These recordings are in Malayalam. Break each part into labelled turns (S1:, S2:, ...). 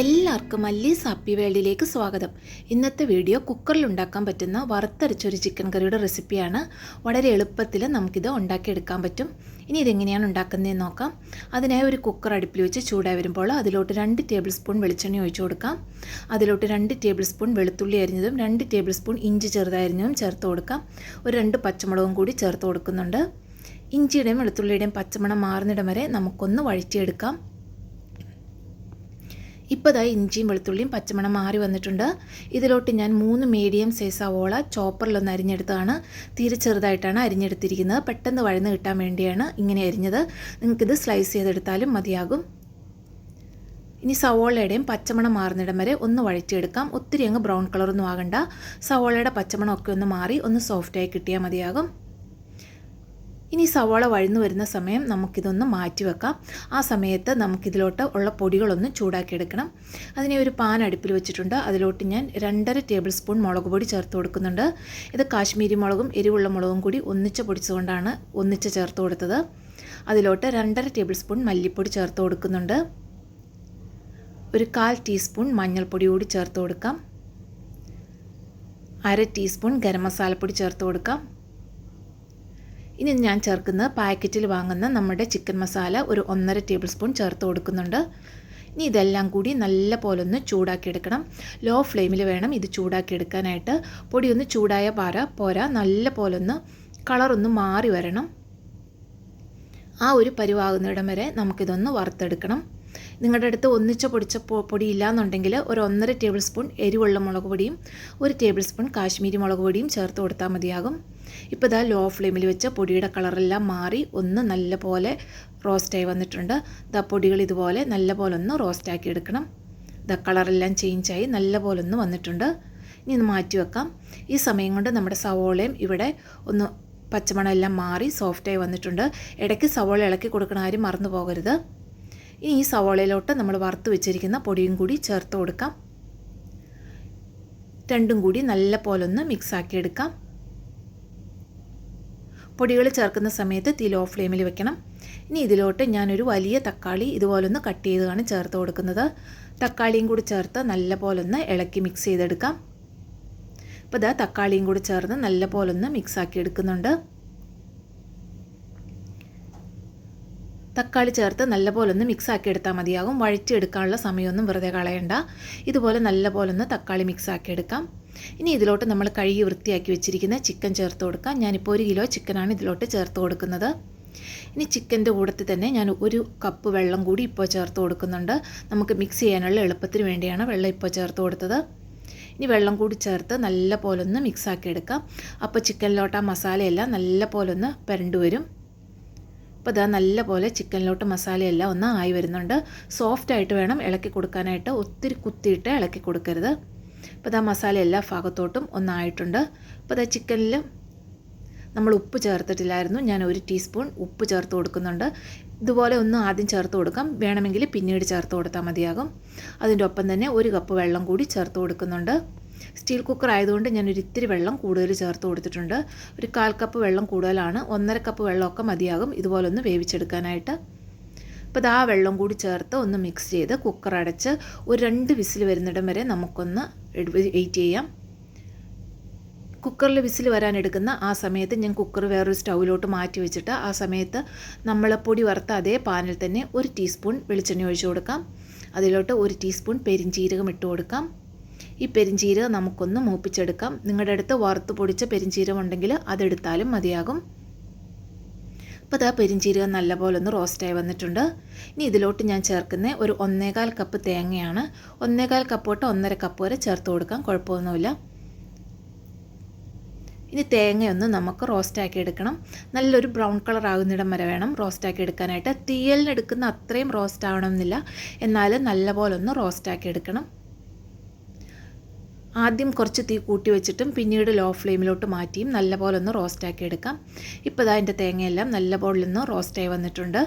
S1: എല്ലാവർക്കും മല്ലീസ് ഹാപ്പി വേൾഡിലേക്ക് സ്വാഗതം. ഇന്നത്തെ വീഡിയോ കുക്കറിൽ ഉണ്ടാക്കാൻ പറ്റുന്ന വറുത്തരച്ചൊരു ചിക്കൻ കറിയുടെ റെസിപ്പിയാണ്. വളരെ എളുപ്പത്തിൽ നമുക്കിത് ഉണ്ടാക്കിയെടുക്കാൻ പറ്റും. ഇനി ഇതെങ്ങനെയാണ് ഉണ്ടാക്കുന്നതെന്ന് നോക്കാം. അതിനായി ഒരു കുക്കർ അടുപ്പിൽ വെച്ച് ചൂടായി വരുമ്പോൾ അതിലോട്ട് രണ്ട് ടേബിൾ സ്പൂൺ വെളിച്ചെണ്ണ ഒഴിച്ചു കൊടുക്കാം. അതിലോട്ട് രണ്ട് ടേബിൾ സ്പൂൺ വെളുത്തുള്ളി അരിഞ്ഞതും രണ്ട് ടേബിൾ സ്പൂൺ ഇഞ്ചി ചെറുതായിരുന്നതും ചേർത്ത് കൊടുക്കാം. ഒരു രണ്ട് പച്ചമുളകും കൂടി ചേർത്ത് കൊടുക്കുന്നുണ്ട്. ഇഞ്ചിയുടെയും വെളുത്തുള്ളിയുടെയും പച്ചമണം മാറുന്നിടം വരെ നമുക്കൊന്ന് വഴറ്റിയെടുക്കാം. ഇപ്പോൾ ഇതായി ഇഞ്ചിയും വെളുത്തുള്ളിയും പച്ചമണം മാറി വന്നിട്ടുണ്ട്. ഇതിലോട്ട് ഞാൻ മൂന്ന് മീഡിയം സൈസ് അവോള ചോപ്പറിലൊന്ന് അരിഞ്ഞെടുത്തതാണ്. തീരെ ചെറുതായിട്ടാണ് അരിഞ്ഞെടുത്തിരിക്കുന്നത്. പെട്ടെന്ന് വഴന്ന് കിട്ടാൻ വേണ്ടിയാണ് ഇങ്ങനെ അരിഞ്ഞത്. നിങ്ങൾക്കിത് സ്ലൈസ് ചെയ്തെടുത്താലും മതിയാകും. ഇനി സവോളയുടെയും പച്ചമണം മാറുന്നിടം വരെ ഒന്ന് വഴറ്റിയെടുക്കാം. ഒത്തിരി അങ്ങ് ബ്രൗൺ കളറൊന്നും ആകണ്ട. സവോളയുടെ പച്ചമണമൊക്കെ ഒന്ന് മാറി ഒന്ന് സോഫ്റ്റായി കിട്ടിയാൽ മതിയാകും. ഇനി സവാള വഴന്നു വരുന്ന സമയം നമുക്കിതൊന്ന് മാറ്റി വെക്കാം. ആ സമയത്ത് നമുക്കിതിലോട്ട് ഉള്ള പൊടികളൊന്ന് ചൂടാക്കിയെടുക്കണം. അതിനെ ഒരു പാൻ അടുപ്പിൽ വെച്ചിട്ടുണ്ട്. അതിലോട്ട് ഞാൻ രണ്ടര ടേബിൾ സ്പൂൺ മുളക് പൊടി ചേർത്ത് കൊടുക്കുന്നുണ്ട്. ഇത് കാശ്മീരി മുളകും എരിവുള്ള മുളകും കൂടി ഒന്നിച്ച് പൊടിച്ചുകൊണ്ടാണ് ഒന്നിച്ച് ചേർത്ത് കൊടുത്തത്. അതിലോട്ട് രണ്ടര ടേബിൾ സ്പൂൺ മല്ലിപ്പൊടി ചേർത്ത് കൊടുക്കുന്നുണ്ട്. ഒരു കാൽ ടീസ്പൂൺ മഞ്ഞൾപ്പൊടി കൂടി ചേർത്ത് കൊടുക്കാം. അര ടീസ്പൂൺ ഗരം മസാലപ്പൊടി ചേർത്ത് കൊടുക്കാം. ഇനി ഞാൻ ചേർക്കുന്ന പാക്കറ്റിൽ വാങ്ങുന്ന നമ്മുടെ ചിക്കൻ മസാല ഒരു ഒന്നര ടേബിൾ സ്പൂൺ ചേർത്ത് കൊടുക്കുന്നുണ്ട്. ഇനി ഇതെല്ലാം കൂടി നല്ല പോലെ ഒന്ന് ചൂടാക്കിയെടുക്കണം ലോ ഫ്ലെയിമിൽ വേണം ഇത് ചൂടാക്കിയെടുക്കാനായിട്ട് പൊടി ഒന്ന് ചൂടായ പാര പോരാ. നല്ല പോലെ ഒന്ന് കളറൊന്ന് മാറി വരണം. ആ ഒരു പരുവാകുന്നിടം വരെ നമുക്കിതൊന്ന് വറുത്തെടുക്കണം. നിങ്ങളുടെ അടുത്ത് ഒന്നിച്ച് പൊടിച്ച പൊടി ഇല്ലാന്നുണ്ടെങ്കിൽ ഒരു ഒന്നര ടേബിൾ സ്പൂൺ എരിവുള്ള മുളക് പൊടിയും ഒരു ടേബിൾ സ്പൂൺ കാശ്മീരി മുളക് പൊടിയും ചേർത്ത് കൊടുത്താൽ മതിയാകും. ഇപ്പോൾ ഇതാ ലോ ഫ്ലെയിമിൽ വെച്ച് പൊടിയുടെ കളറെല്ലാം മാറി ഒന്ന് നല്ല പോലെ റോസ്റ്റായി വന്നിട്ടുണ്ട്. ഇതാ പൊടികൾ ഇതുപോലെ നല്ല പോലെ ഒന്ന് റോസ്റ്റാക്കി എടുക്കണം. ഇതാ കളറെല്ലാം ചേഞ്ചായി നല്ല പോലെ ഒന്ന് വന്നിട്ടുണ്ട്. ഇനി ഒന്ന് മാറ്റി വെക്കാം. ഈ സമയം കൊണ്ട് നമ്മുടെ സവോളയും ഇവിടെ ഒന്ന് പച്ചമണം എല്ലാം മാറി സോഫ്റ്റായി വന്നിട്ടുണ്ട്. ഇടയ്ക്ക് സവോള ഇളക്കി കൊടുക്കണ ആരും മറന്നു പോകരുത്. ഇനി ഈ സവോളയിലോട്ട് നമ്മൾ വറുത്ത് വെച്ചിരിക്കുന്ന പൊടിയും കൂടി ചേർത്ത് കൊടുക്കാം. രണ്ടും കൂടി നല്ല പോലെ ഒന്ന് മിക്സാക്കി എടുക്കാം. പൊടികൾ ചേർക്കുന്ന സമയത്ത് തീ ലോ ഫ്ലെയിമിൽ വെക്കണം. ഇനി ഇതിലോട്ട് ഞാനൊരു വലിയ തക്കാളി ഇതുപോലൊന്ന് കട്ട് ചെയ്താണ് ചേർത്ത് കൊടുക്കുന്നത്. തക്കാളിയും കൂടി ചേർത്ത് നല്ല ഒന്ന് ഇളക്കി മിക്സ് ചെയ്തെടുക്കാം. അപ്പോൾ ഇതാ തക്കാളിയും കൂടി ചേർന്ന് നല്ല പോലൊന്ന് മിക്സ് ആക്കി എടുക്കുന്നുണ്ട്. തക്കാളി ചേർത്ത് നല്ലപോലെ ഒന്ന് മിക്സ് ആക്കി എടുത്താൽ മതിയാകും. വഴറ്റിയെടുക്കാനുള്ള സമയമൊന്നും വെറുതെ കളയണ്ട. ഇതുപോലെ നല്ലപോലെ ഒന്ന് തക്കാളി മിക്സ് ആക്കി എടുക്കാം ഇനി ഇതിലോട്ട് നമ്മൾ കഴുകി വൃത്തിയാക്കി വെച്ചിരിക്കുന്ന ചിക്കൻ ചേർത്ത് കൊടുക്കാം. ഞാനിപ്പോൾ ഒരു കിലോ ചിക്കനാണ് ഇതിലോട്ട് ചേർത്ത് കൊടുക്കുന്നത്. ഇനി ചിക്കന്റെ കൂടത്തിൽ തന്നെ ഞാൻ ഒരു കപ്പ് വെള്ളം കൂടി ഇപ്പോൾ ചേർത്ത് കൊടുക്കുന്നുണ്ട്. നമുക്ക് മിക്സ് ചെയ്യാനുള്ള എളുപ്പത്തിന് വേണ്ടിയാണ് വെള്ളം ഇപ്പോൾ ചേർത്ത് കൊടുത്തത്. ഇനി വെള്ളം കൂടി ചേർത്ത് നല്ല പോലെ ഒന്ന് മിക്സ് ആക്കി എടുക്കാം അപ്പോൾ ചിക്കനിലോട്ട് ആ മസാലയെല്ലാം നല്ല പോലെ ഒന്ന് പുരണ്ടു വരും അപ്പോൾ ഇതാ നല്ല പോലെ ചിക്കനിലോട്ട് മസാലയെല്ലാം ഒന്ന് ആയി വരുന്നുണ്ട്. സോഫ്റ്റ് ആയിട്ട് വേണം ഇളക്കി കൊടുക്കാനായിട്ട്. ഒത്തിരി കുത്തിയിട്ട് ഇളക്കി കൊടുക്കരുത്. അപ്പോൾ ഇതാ മസാല എല്ലാ ഭാഗത്തോട്ടും ഒന്നായിട്ടുണ്ട്. അപ്പോൾ ഇതാ ചിക്കനിൽ നമ്മൾ ഉപ്പ് ചേർത്തിട്ടില്ലായിരുന്നു. ഞാൻ ഒരു ടീസ്പൂൺ ഉപ്പ് ചേർത്ത് കൊടുക്കുന്നുണ്ട്. ഇതുപോലെ ഒന്ന് ആദ്യം ചേർത്ത് കൊടുക്കാം. വേണമെങ്കിൽ പിന്നീട് ചേർത്ത് കൊടുത്താൽ മതിയാകും. അതിന്റെ ഒപ്പം തന്നെ ഒരു കപ്പ് വെള്ളം കൂടി ചേർത്ത് കൊടുക്കുന്നുണ്ട്. സ്റ്റീൽ കുക്കർ ആയതുകൊണ്ട് ഞാൻ ഒരു ഇത്തിരി വെള്ളം കൂടുതൽ ചേർത്ത് കൊടുത്തിട്ടുണ്ട്. ഒരു കാൽ കപ്പ് വെള്ളം കൂടുതലാണ്. ഒന്നര കപ്പ് വെള്ളമൊക്കെ മതിയാകും. ഇതുപോലെ ഒന്ന് വേവിച്ചെടുക്കാനായിട്ട്. അപ്പോൾ ഇത് ആ വെള്ളം കൂടി ചേർത്ത് ഒന്ന് മിക്സ് ചെയ്ത് കുക്കർ അടച്ച് ഒരു രണ്ട് വിസിൽ വരുന്നിടം വരെ നമുക്കൊന്ന് വെയിറ്റ് ചെയ്യാം. കുക്കറിൽ വിസിൽ വരാനെടുക്കുന്ന ആ സമയത്ത് ഞാൻ കുക്കർ വേറൊരു സ്റ്റൗവിലോട്ട് മാറ്റി വെച്ചിട്ട് ആ സമയത്ത് നമ്മൾ പൊടി വറുത്ത അതേ പാനിൽ തന്നെ ഒരു ടീസ്പൂൺ വെളിച്ചെണ്ണ ഒഴിച്ചു കൊടുക്കാം. അതിലോട്ട് ഒരു ടീസ്പൂൺ പെരിഞ്ചീരകം ഇട്ട് കൊടുക്കാം. ഈ പെരിഞ്ചീര നമുക്കൊന്ന് മൂപ്പിച്ചെടുക്കാം. നിങ്ങളുടെ അടുത്ത് വറുത്ത് പൊടിച്ച പെരിഞ്ചീരകം ഉണ്ടെങ്കിൽ അതെടുത്താലും മതിയാകും. അപ്പോൾ അതാ പെരിഞ്ചീരകം നല്ലപോലെ ഒന്ന് റോസ്റ്റായി വന്നിട്ടുണ്ട്. ഇനി ഇതിലോട്ട് ഞാൻ ചേർക്കുന്ന ഒരു ഒന്നേകാൽ കപ്പ് തേങ്ങയാണ്. ഒന്നേകാൽ കപ്പ് തൊട്ട് ഒന്നര കപ്പ് വരെ ചേർത്ത് കൊടുക്കാം. കുഴപ്പമൊന്നുമില്ല. ഇനി തേങ്ങയൊന്ന് നമുക്ക് റോസ്റ്റാക്കി എടുക്കണം. നല്ലൊരു ബ്രൗൺ കളർ ആകുന്നിടം വരെ വേണം റോസ്റ്റാക്കി എടുക്കാനായിട്ട്. തീയലിനെടുക്കുന്ന അത്രയും റോസ്റ്റ് ആവണമെന്നില്ല. എന്നാൽ നല്ലപോലെ ഒന്ന് റോസ്റ്റാക്കി എടുക്കണം. ആദ്യം കുറച്ച് തീ കൂട്ടി വെച്ചിട്ടും പിന്നീട് ലോ ഫ്ലെയിമിലോട്ട് മാറ്റിയും നല്ലപോലെ ഒന്ന് റോസ്റ്റാക്കി എടുക്കാം. ഇപ്പോൾ ഇതാ അതിന്റെ തേങ്ങയെല്ലാം നല്ലപോലെ ഒന്ന് റോസ്റ്റായി വന്നിട്ടുണ്ട്.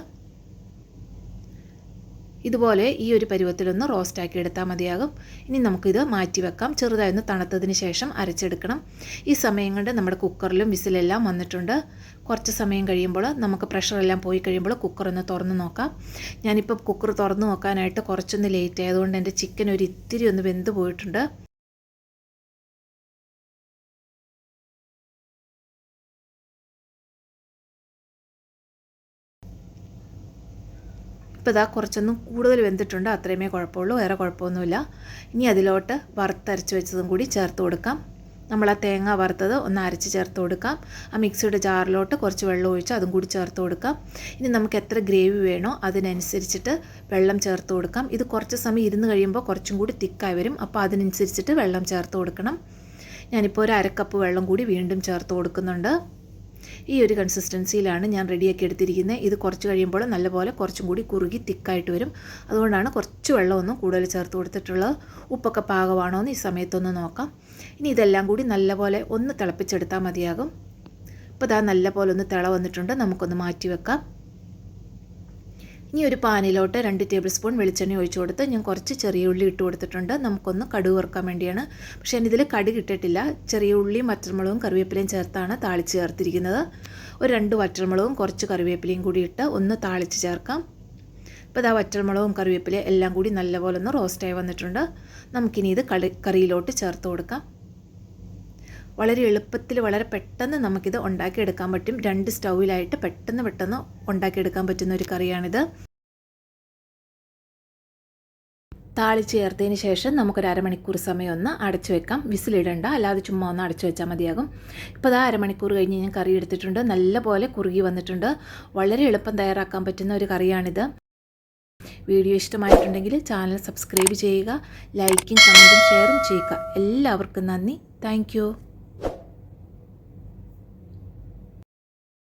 S1: ഇതുപോലെ ഈ ഒരു പരുവത്തിലൊന്ന് റോസ്റ്റാക്കി എടുത്താൽ മതിയാകും. ഇനി നമുക്കിത് മാറ്റി വെക്കാം. ചെറുതായി ഒന്ന് തണുത്തതിന് ശേഷം അരച്ചെടുക്കണം. ഈ സമയം കൊണ്ട് നമ്മുടെ കുക്കറിലും വിസിലെല്ലാം വന്നിട്ടുണ്ട്. കുറച്ച് സമയം കഴിയുമ്പോൾ നമുക്ക് പ്രഷറെല്ലാം പോയി കഴിയുമ്പോൾ കുക്കർ ഒന്ന് തുറന്ന് നോക്കാം. ഞാനിപ്പോൾ കുക്കർ തുറന്ന് നോക്കാനായിട്ട് കുറച്ചൊന്ന് ലേറ്റ് ആയതുകൊണ്ട് എന്റെ ചിക്കൻ ഒരു ഇത്തിരി ഒന്ന് വെന്ത് പോയിട്ടുണ്ട്. ഇപ്പോൾ ഇതാ കുറച്ചൊന്നും കൂടുതൽ വെന്തിട്ടുണ്ട്. അത്രയുമേ കുഴപ്പമുള്ളൂ. വേറെ കുഴപ്പമൊന്നുമില്ല. ഇനി അതിലോട്ട് വറുത്തരച്ച് വെച്ചതും കൂടി ചേർത്ത് കൊടുക്കാം. നമ്മൾ ആ തേങ്ങ വറുത്തത് ഒന്ന് അരച്ച് ചേർത്ത് കൊടുക്കാം. ആ മിക്സിയുടെ ജാറിലോട്ട് കുറച്ച് വെള്ളം ഒഴിച്ച് അതും കൂടി ചേർത്ത് കൊടുക്കാം. ഇനി നമുക്ക് എത്ര ഗ്രേവി വേണോ അതിനനുസരിച്ചിട്ട് വെള്ളം ചേർത്ത് കൊടുക്കാം. ഇത് കുറച്ച് സമയം ഇരുന്ന് കഴിയുമ്പോൾ കുറച്ചും കൂടി തിക്കായി വരും. അപ്പോൾ അതിനനുസരിച്ചിട്ട് വെള്ളം ചേർത്ത് കൊടുക്കണം. ഞാനിപ്പോൾ ഒരു അരക്കപ്പ് വെള്ളം കൂടി വീണ്ടും ചേർത്ത് കൊടുക്കുന്നുണ്ട്. ഈ ഒരു കൺസിസ്റ്റൻസിയിലാണ് ഞാൻ റെഡിയാക്കി എടുത്തിരിക്കുന്നത് ഇത് കുറച്ച് കഴിയുമ്പോൾ നല്ലപോലെ കുറച്ചും കൂടി കുറുകി തിക്കായിട്ട് വരും. അതുകൊണ്ടാണ് കുറച്ച് വെള്ളമൊന്നും കൂടുതൽ ചേർത്ത് കൊടുത്തിട്ടുള്ളത് ഉപ്പൊക്കെ പാകമാണോ എന്ന് ഈ സമയത്തൊന്ന് നോക്കാം. ഇനി ഇതെല്ലാം കൂടി നല്ലപോലെ ഒന്ന് തിളപ്പിച്ചെടുത്താൽ മതിയാകും. ഇപ്പോൾ ഇതാ നല്ലപോലെ ഒന്ന് തിള വന്നിട്ടുണ്ട്. നമുക്കൊന്ന് മാറ്റി വെക്കാം. ഇനി ഒരു പാനിലോട്ട് രണ്ട് ടേബിൾ സ്പൂൺ വെളിച്ചെണ്ണ ഒഴിച്ചു കൊടുത്ത് ഞാൻ കുറച്ച് ചെറിയ ഉള്ളി ഇട്ട് കൊടുത്തിട്ടുണ്ട്. നമുക്കൊന്ന് കടുക് വറുക്കാൻ വേണ്ടിയാണ്. പക്ഷേ ഞാനിതിൽ കടുക് ഇട്ടിട്ടില്ല. ചെറിയ ഉള്ളിയും വറ്റൽമുളകും കറിവേപ്പിലയും ചേർത്താണ് താളിച്ച് ചേർത്തിരിക്കുന്നത്. ഒരു രണ്ട് വറ്റൽമുളകും കുറച്ച് കറിവേപ്പിലയും കൂടി ഇട്ട് ഒന്ന് താളിച്ച് ചേർക്കാം. ഇപ്പോൾ ഇതാ വറ്റൽമുളകും കറിവേപ്പിലയും എല്ലാം കൂടി നല്ലപോലെ ഒന്ന് റോസ്റ്റായി വന്നിട്ടുണ്ട്. നമുക്കിനി ഇത് കറിയിലോട്ട് ചേർത്ത് കൊടുക്കാം. വളരെ എളുപ്പത്തിൽ വളരെ പെട്ടെന്ന് നമുക്കിത് ഉണ്ടാക്കിയെടുക്കാൻ പറ്റും. രണ്ട് സ്റ്റൗവിലായിട്ട് പെട്ടെന്ന് പെട്ടെന്ന് ഉണ്ടാക്കിയെടുക്കാൻ പറ്റുന്ന ഒരു കറിയാണിത്. താളി ചേർത്തതിന് ശേഷം നമുക്കൊരു അരമണിക്കൂർ സമയം ഒന്ന് അടച്ചു വെക്കാം. വിസിലിടണ്ട അല്ലാതെ ചുമ്മാ ഒന്ന് അടച്ചു വെച്ചാൽ മതിയാകും. ഇപ്പോൾ അത് അരമണിക്കൂർ കഴിഞ്ഞ് ഞാൻ കറി എടുത്തിട്ടുണ്ട്. നല്ലപോലെ കുറുകി വന്നിട്ടുണ്ട്. വളരെ എളുപ്പം തയ്യാറാക്കാൻ പറ്റുന്ന ഒരു കറിയാണിത്. വീഡിയോ ഇഷ്ടമായിട്ടുണ്ടെങ്കിൽ ചാനൽ സബ്സ്ക്രൈബ് ചെയ്യുക ലൈക്കും കമന്റും ഷെയറും ചെയ്യുക. എല്ലാവർക്കും നന്ദി. താങ്ക്